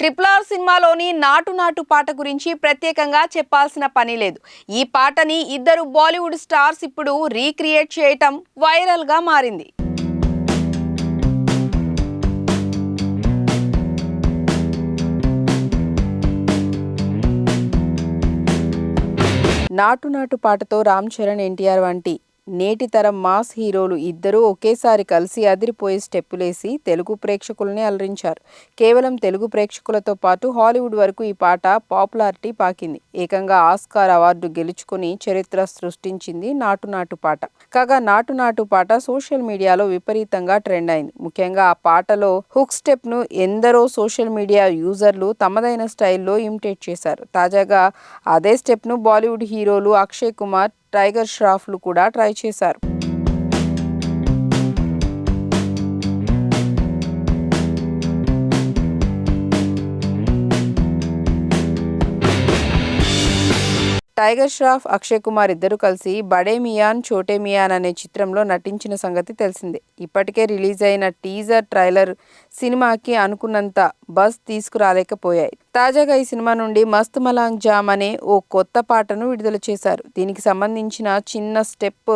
Triple R సినిమాలోని నాటు నాటు పాట గురించి ప్రత్యేకంగా చెప్పాల్సిన పని లేదు. ఈ పాటని ఇద్దరు బాలీవుడ్ స్టార్స్ ఇప్పుడు రీక్రియేట్ చేయటం వైరల్గా మారింది. నాటు నాటు పాటతో రామ్ చరణ్ ఎన్టీఆర్ వంటి నేటి తరం మాస్ హీరోలు ఇద్దరూ ఒకేసారి కలిసి అదిరిపోయే స్టెప్పులేసి తెలుగు ప్రేక్షకుల్ని అలరించారు. కేవలం తెలుగు ప్రేక్షకులతో పాటు హాలీవుడ్ వరకు ఈ పాట పాపులారిటీ పాకింది. ఏకంగా ఆస్కార్ అవార్డు గెలుచుకుని చరిత్ర సృష్టించింది నాటు నాటు పాట. కాగా నాటు నాటు పాట సోషల్ మీడియాలో విపరీతంగా ట్రెండ్ అయింది. ముఖ్యంగా ఆ పాటలో హుక్ స్టెప్ను ఎందరో సోషల్ మీడియా యూజర్లు తమదైన స్టైల్లో ఇమిటేట్ చేశారు. తాజాగా అదే స్టెప్ను బాలీవుడ్ హీరోలు అక్షయ్ కుమార్ టైగర్ ష్రాఫ్లు కూడా ట్రై చేశారు. టైగర్ ష్రాఫ్ అక్షయ్ కుమార్ ఇద్దరు కలిసి బడే మియాన్ చోటే మియాన్ అనే చిత్రంలో నటించిన సంగతి తెలిసిందే. ఇప్పటికే రిలీజ్ అయిన టీజర్ ట్రైలర్ సినిమాకి అనుకున్నంత బస్ తీసుకురాలేకపోయాయి. తాజాగా ఈ సినిమా నుండి మస్త్ మలాంగ్ జామ్ అనే ఓ కొత్త పాటను విడుదల చేశారు. దీనికి సంబంధించిన చిన్న స్టెప్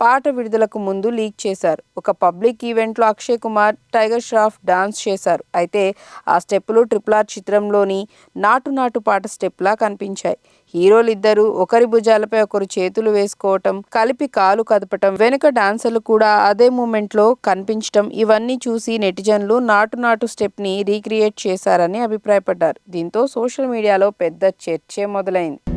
పాట విడుదలకు ముందు లీక్ చేశారు. ఒక పబ్లిక్ ఈవెంట్లో అక్షయ్ కుమార్ టైగర్ ష్రాఫ్ డాన్స్ చేశారు. అయితే ఆ స్టెప్పులు ట్రిపుల్ ఆర్ చిత్రంలోని నాటు నాటు పాట స్టెప్లా కనిపించాయి. హీరోలు ఒకరి భుజాలపై ఒకరు చేతులు వేసుకోవటం కలిపి కాలు కదపటం వెనుక డాన్సర్లు కూడా అదే మూమెంట్లో కనిపించటం ఇవన్నీ చూసి నెటిజన్లు నాటు నాటు స్టెప్ని రీక్రియేట్ చేశారని అభిప్రాయపడ్డారు. దీంతో సోషల్ మీడియాలో పెద్ద చర్చే మొదలైంది.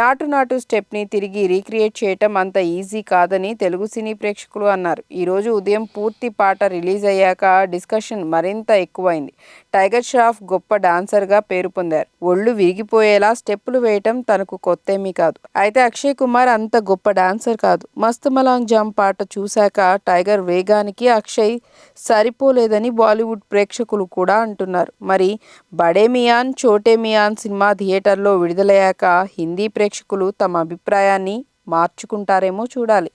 నాటు నాటు స్టెప్ని తిరిగి రీక్రియేట్ చేయటం అంత ఈజీ కాదని తెలుగు సినీ ప్రేక్షకులు అన్నారు. ఈరోజు ఉదయం పూర్తి పాట రిలీజ్ అయ్యాక డిస్కషన్ మరింత ఎక్కువైంది. టైగర్ ష్రాఫ్ గొప్ప డాన్సర్గా పేరు పొందారు. ఒళ్ళు విరిగిపోయేలా స్టెప్పులు వేయటం తనకు కొత్తేమీ కాదు. అయితే అక్షయ్ కుమార్ అంత గొప్ప డాన్సర్ కాదు. మస్త్ మలాంగ్ జామ్ పాట చూశాక టైగర్ వేగానికి అక్షయ్ సరిపోలేదని బాలీవుడ్ ప్రేక్షకులు కూడా అంటున్నారు. మరి బడే మియాన్ చోటే మియాన్ సినిమా థియేటర్లో విడుదలయ్యాక హిందీ ప్రేక్ష ప్రేక్షకులు తమ అభిప్రాయాన్ని మార్చుకుంటారేమో చూడాలి.